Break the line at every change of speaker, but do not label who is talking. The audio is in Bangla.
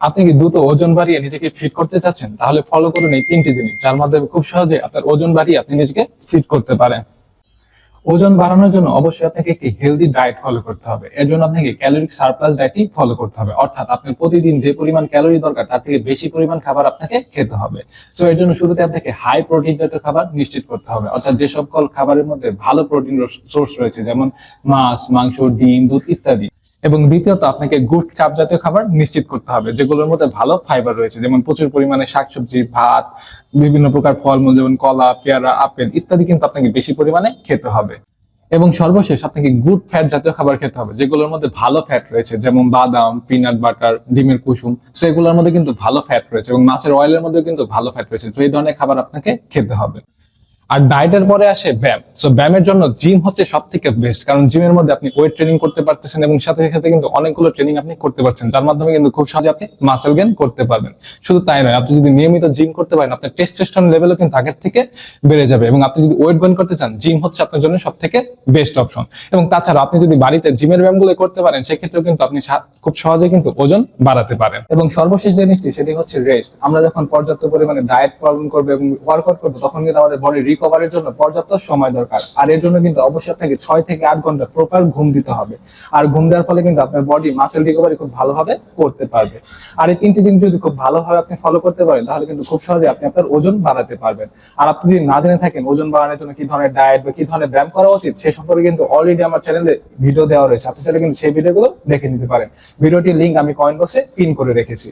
আপনি কি দ্রুত ওজন বাড়িয়ে নিজেকে ফিট করতে চাচ্ছেন? তাহলে ফলো করুন এই তিনটি জিনিস, যার মাধ্যমে খুব সহজে আপনার ওজন বাড়িয়ে আপনি নিজেকে ফিট করতে পারেন। ওজন বাড়ানোর জন্য অবশ্যই আপনাকে একটি হেলদি ডায়েট ফলো করতে হবে। এর জন্য আপনাকে ক্যালোরিক সারপ্লাস ডায়েটই ফলো করতে হবে। অর্থাৎ আপনার প্রতিদিন যে পরিমাণ ক্যালোরি দরকার, তার থেকে বেশি পরিমাণ খাবার আপনাকে খেতে হবে। সো এর জন্য শুরুতে আপনাকে হাই প্রোটিন জাতীয় খাবার নিশ্চিত করতে হবে। অর্থাৎ যে সকল খাবারের মধ্যে ভালো প্রোটিন সোর্স রয়েছে, যেমন মাছ, মাংস, ডিম, দুধ ইত্যাদি এবং দ্বিতীয়ত আপনাকে গুড কাপ জাতীয় খাবার নিশ্চিত করতে হবে, যেগুলোর মধ্যে ভালো ফাইবার রয়েছে, যেমন প্রচুর পরিমাণে শাকসবজি, ভাত, বিভিন্ন প্রকার ফলমূল, যেমন কলা, পেয়ারা, আপেল ইত্যাদি কিন্তু আপনাকে বেশি পরিমাণে খেতে হবে। এবং সর্বশেষ আপনাকে গুড ফ্যাট জাতীয় খাবার খেতে হবে, যেগুলোর মধ্যে ভালো ফ্যাট রয়েছে, যেমন বাদাম পিনাট বাটার ডিমের কুসুম। সো এগুলোর মধ্যে কিন্তু ভালো ফ্যাট রয়েছে এবং মাছের অয়েলের মধ্যে কিন্তু ভালো ফ্যাট রয়েছে। তো এই ধরনের খাবার আপনাকে খেতে হবে। আর ডায়েটের পরে আসে ব্যায়াম। সো ব্যায়ামের জন্য জিম হচ্ছে সব থেকে বেস্ট কারণ জিমের মধ্যে আপনি ওয়েট ট্রেনিং করতে পারতেছেন এবং সাথে সাথে কিন্তু অনেকগুলো ট্রেনিং আপনি করতে পারছেন, যার মাধ্যমে কিন্তু খুব সহজে আপনি মাসেল গেন করতে পারবেন। শুধু তাই নয়, আপনি যদি নিয়মিত জিম করতে পারেন, আপনার টেস্টোস্টেরন লেভেলও কিন্তু আগের থেকে বেড়ে যাবে এবং আপনি যদি ওয়েট গেইন করতে চান জিম হচ্ছে আপনার জন্য সব থেকে বেস্ট অপশন এবং তাছাড়া আপনি যদি বাড়িতে জিমের ব্যায়ামগুলো করতে পারেন, সেক্ষেত্রেও কিন্তু আপনি খুব সহজে কিন্তু ওজন বাড়াতে পারেন। এবং সর্বশেষ জিনিসটি, সেটি হচ্ছে রেস্ট আমরা যখন পর্যাপ্ত পরিমাণে ডায়েট পালন করব এবং ওয়ার্কআউট করব, তখন কিন্তু আমাদের বডি রিকভারের জন্য পর্যাপ্ত সময় দরকার। আর এর জন্য কিন্তু অবশ্যই আপনাকে ছয় থেকে আট ঘণ্টা প্রপার ঘুম দিতে হবে। আর ঘুম দেওয়ার ফলে কিন্তু আপনার বডি মাসেল রিকভারি খুব ভালোভাবে করতে পারবে। আর এই তিনটি জিনিস যদি খুব ভালোভাবে আপনি ফলো করতে পারেন, তাহলে কিন্তু খুব সহজে আপনি আপনার ওজন বাড়াতে পারবেন। আর আপনি যদি না জেনে থাকেন ওজন বাড়ানোর জন্য কি ধরনের ডায়েট বা কি ধরনের ব্যায়াম করা উচিত, সে সম্পর্কে কিন্তু অলরেডি আমার চ্যানেলে ভিডিও দেওয়া রয়েছে। আপনি চাইলে কিন্তু সেই ভিডিওগুলো দেখে নিতে পারেন। ভিডিওটির লিঙ্ক আমি কমেন্ট বক্সে পিন করে রেখেছি।